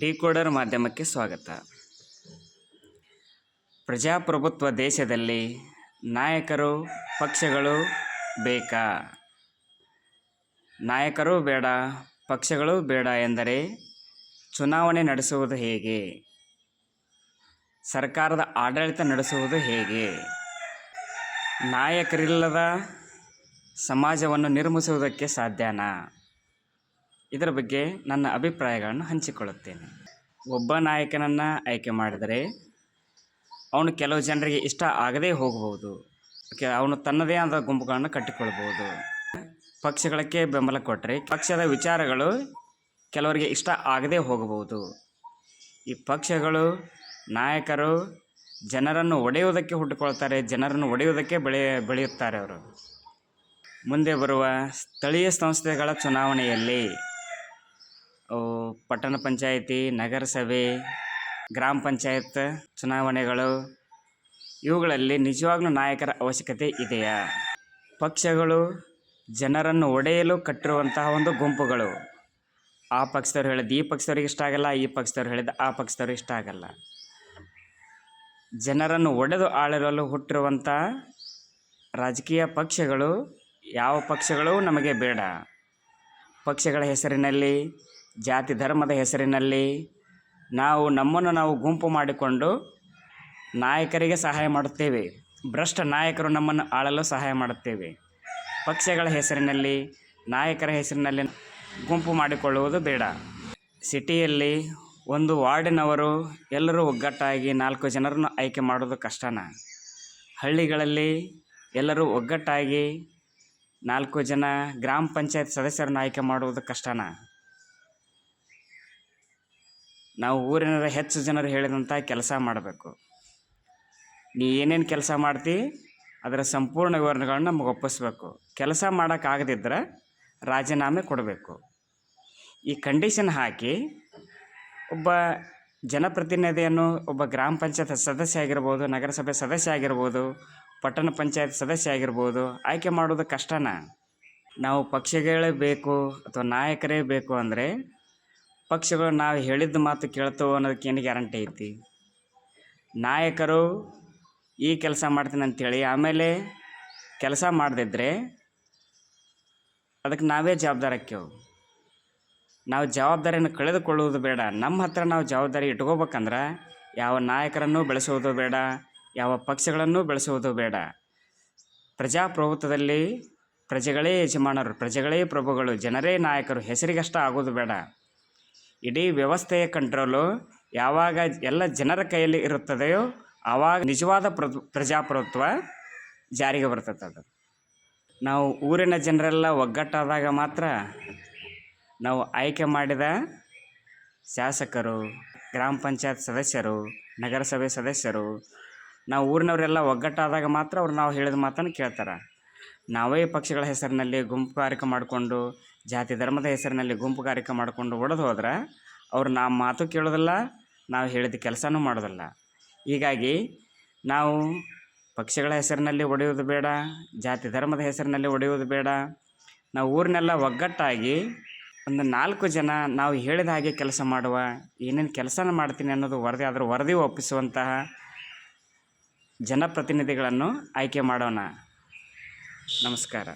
Decoder ಮಾಧ್ಯಮಕ್ಕೆ ಸ್ವಾಗತ. ಪ್ರಜಾಪ್ರಭುತ್ವ ದೇಶದಲ್ಲಿ ನಾಯಕರು, ಪಕ್ಷಗಳು ಬೇಕಾ? ನಾಯಕರು ಬೇಡ, ಪಕ್ಷಗಳು ಬೇಡ ಎಂದರೆ ಚುನಾವಣೆ ನಡೆಸುವುದು ಹೇಗೆ? ಸರ್ಕಾರದ ಆಡಳಿತ ನಡೆಸುವುದು ಹೇಗೆ? ನಾಯಕರಿಲ್ಲದ ಸಮಾಜವನ್ನು ನಿರ್ಮಿಸುವುದಕ್ಕೆ ಸಾಧ್ಯನಾ? ಇದರ ಬಗ್ಗೆ ನನ್ನ ಅಭಿಪ್ರಾಯಗಳನ್ನು ಹಂಚಿಕೊಳ್ಳುತ್ತೇನೆ. ಒಬ್ಬ ನಾಯಕನನ್ನು ಆಯ್ಕೆ ಮಾಡಿದರೆ ಅವನು ಕೆಲವು ಜನರಿಗೆ ಇಷ್ಟ ಆಗದೇ ಹೋಗಬಹುದು. ಅವನು ತನ್ನದೇ ಆದ ಗುಂಪುಗಳನ್ನು ಕಟ್ಟಿಕೊಳ್ಬೋದು ಪಕ್ಷಗಳಕ್ಕೆ ಬೆಂಬಲ ಕೊಟ್ಟರೆ ಪಕ್ಷದ ವಿಚಾರಗಳು ಕೆಲವರಿಗೆ ಇಷ್ಟ ಆಗದೇ ಹೋಗಬಹುದು. ಈ ಪಕ್ಷಗಳು ನಾಯಕರು ಜನರನ್ನು ಒಡೆಯುವುದಕ್ಕೆ ಹುಟ್ಟುಕೊಳ್ತಾರೆ ಜನರನ್ನು ಒಡೆಯುವುದಕ್ಕೆ ಬೆಳೆ, ಬೆಳೆಯುತ್ತಾರೆ ಅವರು. ಮುಂದೆ ಬರುವ ಸ್ಥಳೀಯ ಸಂಸ್ಥೆಗಳ ಚುನಾವಣೆಯಲ್ಲಿ ಪಟ್ಟಣ ಪಂಚಾಯಿತಿ, ನಗರಸಭೆ, ಗ್ರಾಮ ಪಂಚಾಯತ್, ಚುನಾವಣೆಗಳು, ಇವುಗಳಲ್ಲಿ ನಿಜವಾಗ್ಲೂ ನಾಯಕರ ಅವಶ್ಯಕತೆ ಇದೆಯಾ? ಪಕ್ಷಗಳು ಜನರನ್ನು ಒಡೆಯಲು ಕಟ್ಟಿರುವಂತಹ ಒಂದು ಗುಂಪುಗಳು. ಆ ಪಕ್ಷದವ್ರು ಹೇಳಿದ ಈ ಪಕ್ಷದವ್ರಿಗೆ ಇಷ್ಟ ಆಗಲ್ಲ, ಈ ಪಕ್ಷದವ್ರು ಹೇಳಿದ ಆ ಪಕ್ಷದವ್ರಿಗೆ ಇಷ್ಟ ಆಗಲ್ಲ. ಜನರನ್ನು ಒಡೆದು ಆಳಿರಲು ಹುಟ್ಟಿರುವಂಥ ರಾಜಕೀಯ ಪಕ್ಷಗಳು ಯಾವ ಪಕ್ಷಗಳು ನಮಗೆ ಬೇಡ. ಪಕ್ಷಗಳ ಹೆಸರಿನಲ್ಲಿ ಜಾತಿ ಧರ್ಮದ ಹೆಸರಿನಲ್ಲಿ ನಾವು ನಮ್ಮನ್ನು ನಾವು ಗುಂಪು ಮಾಡಿಕೊಂಡು ನಾಯಕರಿಗೆ ಸಹಾಯ ಮಾಡುತ್ತೇವೆ. ಭ್ರಷ್ಟ ನಾಯಕರು ನಮ್ಮನ್ನು ಆಳಲು ಸಹಾಯ ಮಾಡುತ್ತೇವೆ. ಪಕ್ಷಗಳ ಹೆಸರಿನಲ್ಲಿ, ನಾಯಕರ ಹೆಸರಿನಲ್ಲಿ ಗುಂಪು ಮಾಡಿಕೊಳ್ಳುವುದು ಬೇಡ. ಸಿಟಿಯಲ್ಲಿ ಒಂದು ವಾರ್ಡಿನವರು ಎಲ್ಲರೂ ಒಗ್ಗಟ್ಟಾಗಿ ನಾಲ್ಕು ಜನರನ್ನು ಆಯ್ಕೆ ಮಾಡೋದು ಕಷ್ಟನ. ಹಳ್ಳಿಗಳಲ್ಲಿ ಎಲ್ಲರೂ ಒಗ್ಗಟ್ಟಾಗಿ ನಾಲ್ಕು ಜನ ಗ್ರಾಮ ಪಂಚಾಯತ್ ಸದಸ್ಯರನ್ನು ಆಯ್ಕೆ ಮಾಡುವುದು ಕಷ್ಟನ. ನಾವು ಊರಿನ ಹೆಚ್ಚು ಜನರು ಹೇಳಿದಂಥ ಕೆಲಸ ಮಾಡಬೇಕು. ನೀ ಏನೇನು ಕೆಲಸ ಮಾಡ್ತಿ, ಅದರ ಸಂಪೂರ್ಣ ವಿವರಣೆಗಳನ್ನ ನಮಗೆ ಒಪ್ಪಿಸ್ಬೇಕು. ಕೆಲಸ ಮಾಡೋಕ್ಕಾಗದಿದ್ದರೆ ರಾಜೀನಾಮೆ ಕೊಡಬೇಕು. ಈ ಕಂಡೀಷನ್ ಹಾಕಿ ಒಬ್ಬ ಜನಪ್ರತಿನಿಧಿಯನ್ನು ಒಬ್ಬ ಗ್ರಾಮ ಪಂಚಾಯತ್ ಸದಸ್ಯ ಆಗಿರ್ಬೋದು, ನಗರಸಭೆ ಸದಸ್ಯ ಆಗಿರ್ಬೋದು, ಪಟ್ಟಣ ಪಂಚಾಯತ್ ಸದಸ್ಯ ಆಗಿರ್ಬೋದು, ಆಯ್ಕೆ ಮಾಡೋದು ಕಷ್ಟನಾ? ನಾವು ಪಕ್ಷಗಳೇ ಬೇಕು ಅಥವಾ ನಾಯಕರೇ ಬೇಕು ಅಂದರೆ ಪಕ್ಷಗಳು ನಾವು ಹೇಳಿದ ಮಾತು ಕೇಳ್ತವೆ ಅನ್ನೋದಕ್ಕೆ ಏನು ಗ್ಯಾರಂಟಿ ಐತಿ? ನಾಯಕರು ಈ ಕೆಲಸ ಮಾಡ್ತೀನಿ ಅಂಥೇಳಿ ಆಮೇಲೆ ಕೆಲಸ ಮಾಡದಿದ್ದರೆ ಅದಕ್ಕೆ ನಾವೇ ಜವಾಬ್ದಾರಿ ಆಕ್ಕೇವು ನಾವು ಜವಾಬ್ದಾರಿಯನ್ನು ಕಳೆದುಕೊಳ್ಳುವುದು ಬೇಡ. ನಮ್ಮ ಹತ್ರ ನಾವು ಜವಾಬ್ದಾರಿ ಇಟ್ಕೋಬೇಕಂದ್ರೆ ಯಾವ ನಾಯಕರನ್ನು ಬೆಳೆಸುವುದು ಬೇಡ, ಯಾವ ಪಕ್ಷಗಳನ್ನು ಬೆಳೆಸುವುದು ಬೇಡ. ಪ್ರಜಾಪ್ರಭುತ್ವದಲ್ಲಿ ಪ್ರಜೆಗಳೇ ಯಜಮಾನರು, ಪ್ರಜೆಗಳೇ ಪ್ರಭುಗಳು, ಜನರೇ ನಾಯಕರು, ಹೆಸರಿಗಷ್ಟೇ ಆಗೋದು ಬೇಡ. ಇಡೀ ವ್ಯವಸ್ಥೆಯ ಕಂಟ್ರೋಲು ಯಾವಾಗ ಎಲ್ಲ ಜನರ ಕೈಯಲ್ಲಿ ಇರುತ್ತದೆಯೋ ಆವಾಗ ನಿಜವಾದ ಪ್ರ ಪ್ರಜಾಪ್ರಭುತ್ವ ಜಾರಿಗೆ ಬರ್ತದೆ ಅದು. ನಾವು ಊರಿನ ಜನರೆಲ್ಲ ಒಗ್ಗಟ್ಟಾದಾಗ ಮಾತ್ರ ನಾವು ಆಯ್ಕೆ ಮಾಡಿದ ಶಾಸಕರು, ಗ್ರಾಮ ಪಂಚಾಯತ್ ಸದಸ್ಯರು, ನಗರಸಭೆ ಸದಸ್ಯರು, ನಾವು ಊರಿನವರೆಲ್ಲ ಒಗ್ಗಟ್ಟಾದಾಗ ಮಾತ್ರ ಅವ್ರು ನಾವು ಹೇಳಿದ ಮಾತನ್ನು ಕೇಳ್ತಾರೆ. ನಾವೇ ಪಕ್ಷಗಳ ಹೆಸರಿನಲ್ಲಿ ಗುಂಪುಗಾರಿಕೆ ಮಾಡಿಕೊಂಡು ಜಾತಿ ಧರ್ಮದ ಹೆಸರಿನಲ್ಲಿ ಗುಂಪುಗಾರಿಕೆ ಮಾಡಿಕೊಂಡು ಒಡೆದು ಹೋದ್ರೆ ಅವ್ರು ನಾವು ಮಾತು ಕೇಳೋದಿಲ್ಲ, ನಾವು ಹೇಳಿದ ಕೆಲಸನೂ ಮಾಡೋದಿಲ್ಲ. ಹೀಗಾಗಿ ನಾವು ಪಕ್ಷಗಳ ಹೆಸರಿನಲ್ಲಿ ಒಡೆಯುವುದು ಬೇಡ, ಜಾತಿ ಧರ್ಮದ ಹೆಸರಿನಲ್ಲಿ ಒಡೆಯುವುದು ಬೇಡ. ನಾವು ಊರಿನೆಲ್ಲ ಒಗ್ಗಟ್ಟಾಗಿ ಒಂದು ನಾಲ್ಕು ಜನ ನಾವು ಹೇಳಿದ ಹಾಗೆ ಕೆಲಸ ಮಾಡುವ, ಏನೇನು ಕೆಲಸನ ಮಾಡ್ತೀನಿ ಅನ್ನೋದು ವರದಿ, ಆದರೂ ವರದಿ ಒಪ್ಪಿಸುವಂತಹ ಜನಪ್ರತಿನಿಧಿಗಳನ್ನು ಆಯ್ಕೆ ಮಾಡೋಣ. ನಮಸ್ಕಾರ.